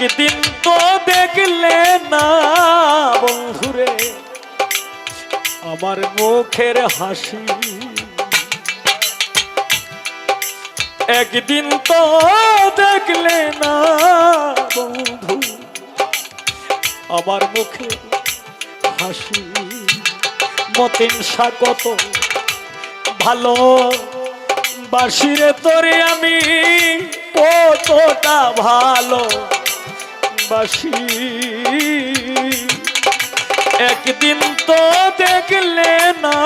একদিন তো দেখলে না বন্ধুরে, আমার মুখের হাসি। একদিন তো দেখলে না বন্ধু, আমার মুখে হাসি। মতিন কত ভালো বাসিরে তোরে আমি কতটা ভালো বাসি একদিন তো দেখলে না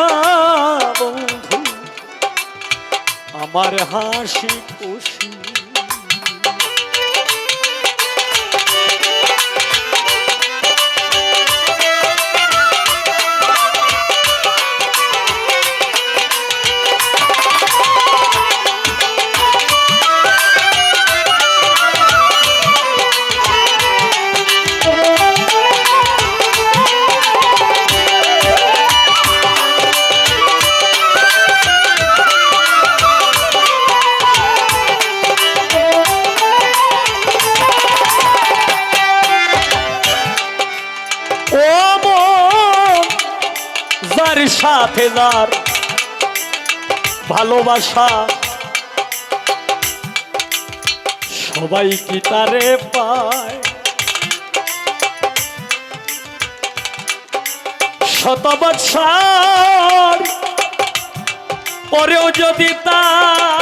আমার হাসি খুশি সাথে যার ভালোবাসা। সবাই কি তারে পায়? শত বৎসর পরেও যদি তার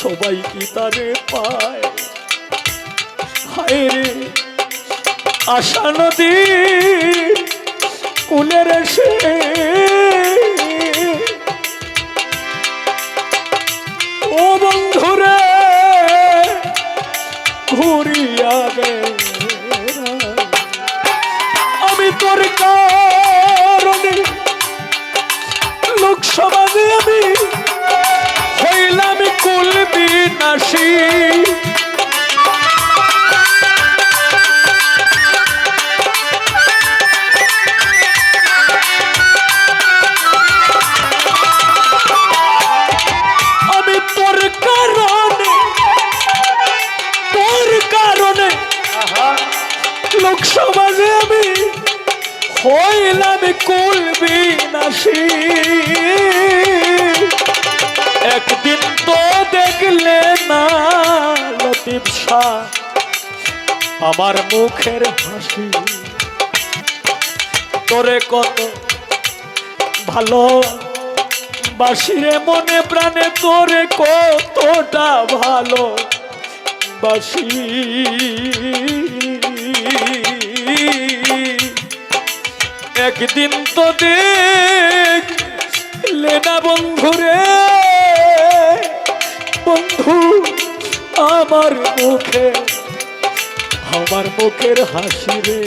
সবাই কি তারে পায়? হায় রে, আশা নদী কুলের এসে। ও বন্ধুরে, ঘুরিয়া আমি তোর কারণে বিনাশী আমি তোর সমাজে আমি হইলাম কুল বিনাশী আমার মুখের হাসি। তোরে কত ভালো বাসিরে মনে প্রাণে, তোরে কতটা ভালো বাসি একদিন তো দেখ লেনা বন্ধুরে বন্ধু আমার মুখে আমার মুখের হাসি রে।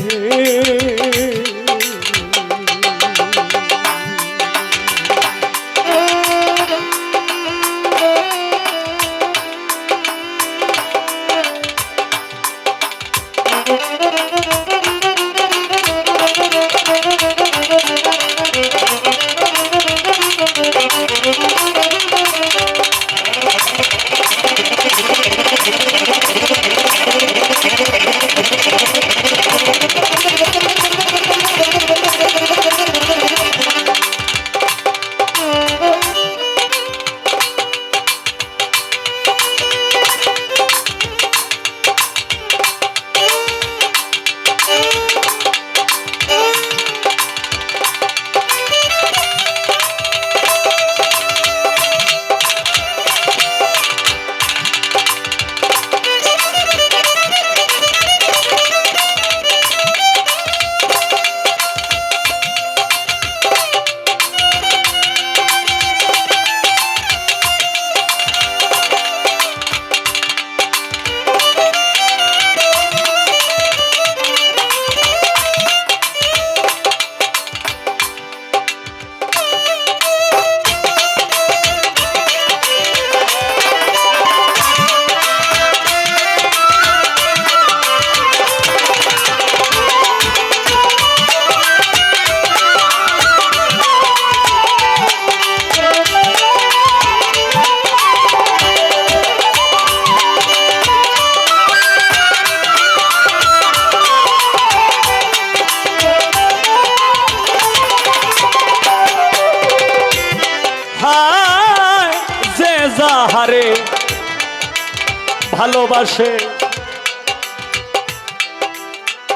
ভালোবাসে।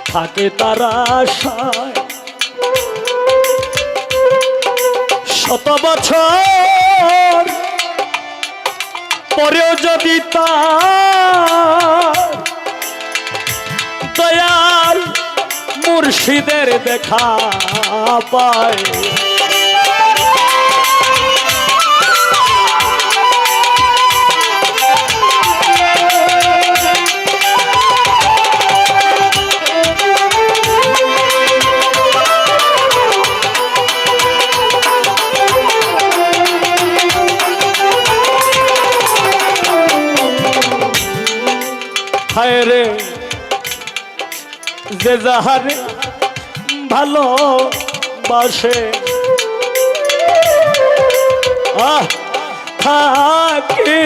থাকে তারা আশায়। শত বছর পরেও যদি দয়াল মুর্শিদের দেখা পায় রে। যে যাহার ভালো বাসে। আহ থাকি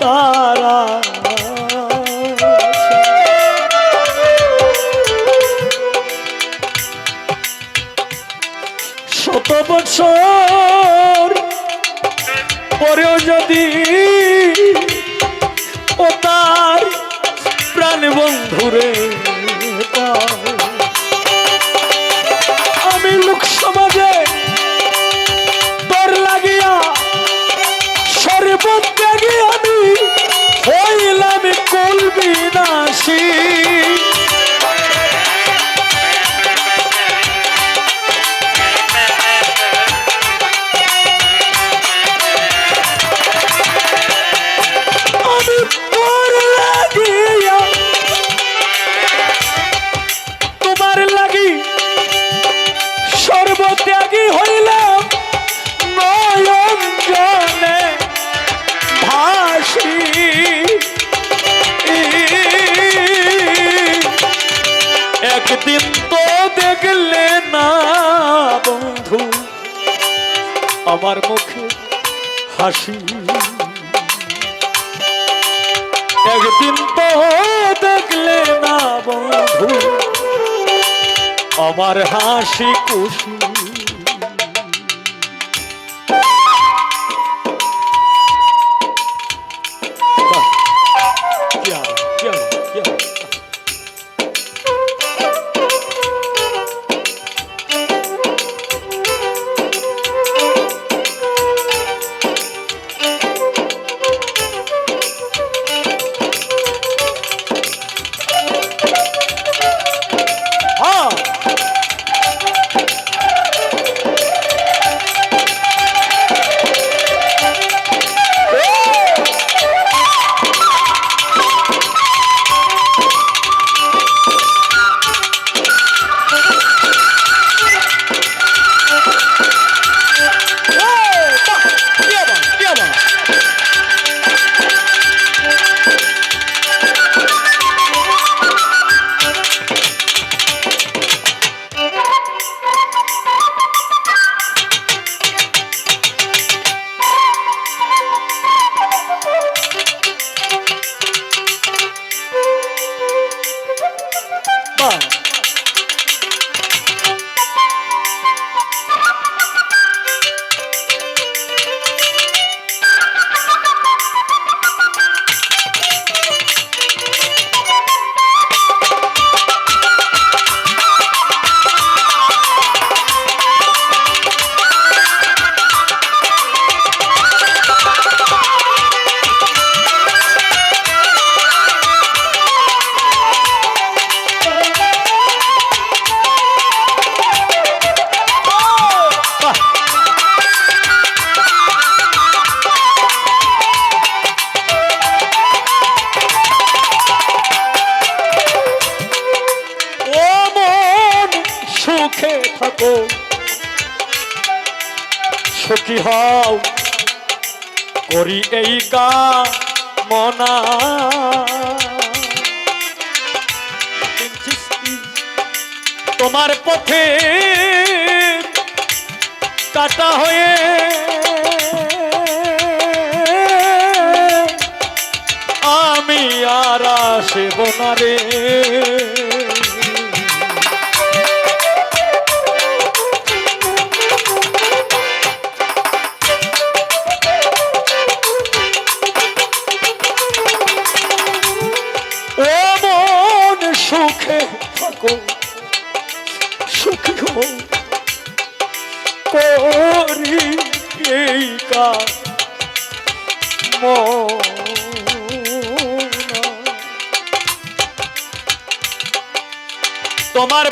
তারা। নাসি একদিন তো দেখলে না, বন্ধু। আমার মুখে হাসি। একদিন তো দেখলে না, বন্ধু। আমার হাসি খুশি। সুখী হও করি এই কা মনা। তোমার পথে কাটা হয়ে আমি আর আসব না রে।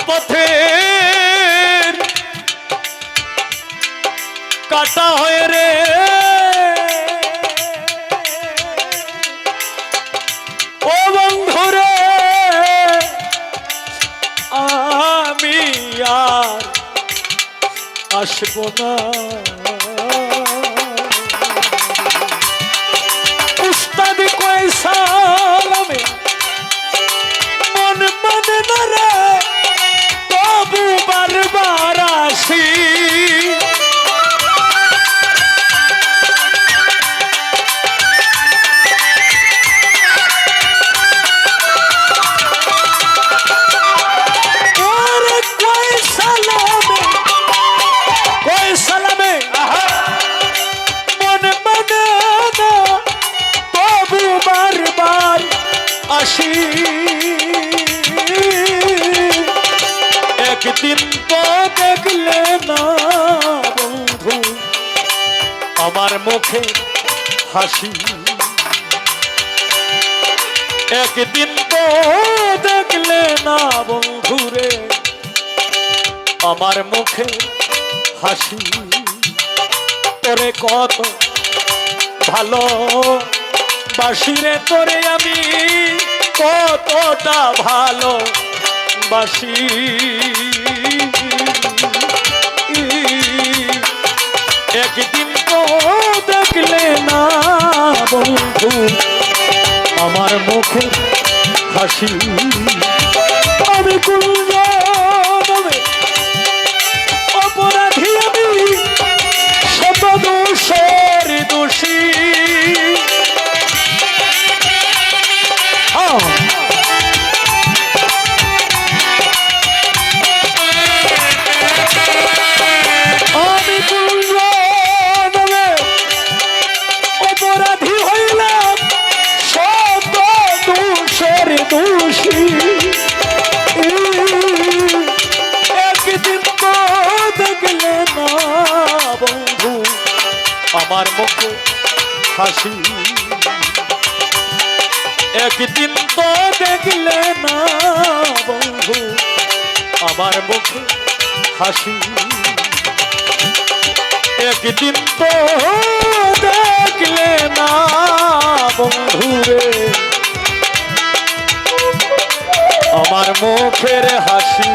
পথে কাটা হয়ে রে। ও বন্ধু রে আমি আর আসব না। তো দেখলে না, বন্ধু। আমার মুখে হাসি। একদিন তো দেখলে না, বন্ধু রে। আমার মুখে হাসি। তোরে কত ভালো বাসিরে তোরে আমি, কতটা ভালো বাসি একদিন তো দেখলে না বন্ধু, আমার মুখে হাসি। আমি কুঞ্জনবে অপরাধী আমি, শত দোষের দোষী। হ্যাঁ। আমার মুখে হাসি। একদিন তো দেখলে না বন্ধু, আমার মুখে হাসি। একদিন তো দেখলে না বন্ধুরে আমার মুখের হাসি।